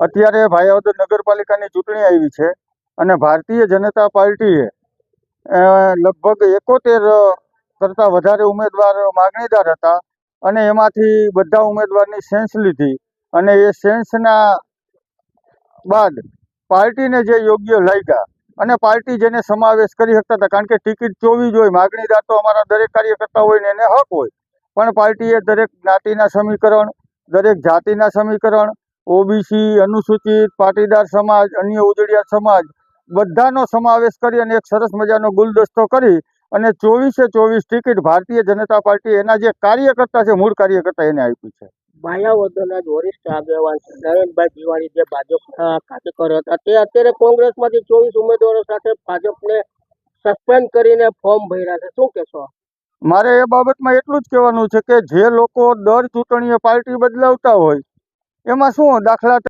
અત્યારે ભાયાવદર નગરપાલિકાની ચૂંટણી આવી છે અને ભારતીય જનતા પાર્ટીએ લગભગ એકોતેર કરતાં વધારે ઉમેદવાર માગણીદાર હતા અને એમાંથી બધા ઉમેદવારની સેન્સ લીધી અને એ સેન્સના બાદ પાર્ટીને જે યોગ્ય લાગ્યા અને પાર્ટી જેને સમાવેશ કરી શકતા હતા, કારણ કે ટિકિટ ચોવી જ હોય, માગણીદાર તો અમારા દરેક કાર્યકર્તા હોય ને એને હક હોય. પણ પાર્ટીએ દરેક જ્ઞાતિના સમીકરણ, દરેક જાતિના સમીકરણ ઓબીસી અનુસૂચિત પાટીદાર સમાજ અન્ય ઉજળિયા સમાજ બધાનો સમાવેશ કરી અને એક સરસ મજાનો ગુલદસ્તો કરી અને ચોવીસે ચોવીસ ટિકિટ ભારતીય જનતા પાર્ટી એના જે કાર્યકર્તા છે મૂળ કાર્યકર્તા એને આપ્યું છે. માયાવદરના જ વરિષ્ઠ આગેવાન નરેનભાઈ દિવાળી જે ભાજપના કાર્યકર હતા તે અત્યારે કોંગ્રેસમાંથી ચોવીસ ઉમેદવારો સાથે ભાજપને સસ્પેન્ડ કરીને ફોર્મ ભર્યા છે. શું કહેશો? મારે એ બાબતમાં એટલું જ કહેવાનું છે કે જે લોકો દર ચૂંટણીએ પાર્ટી બદલાવતા હોય એમાં શું દાખલા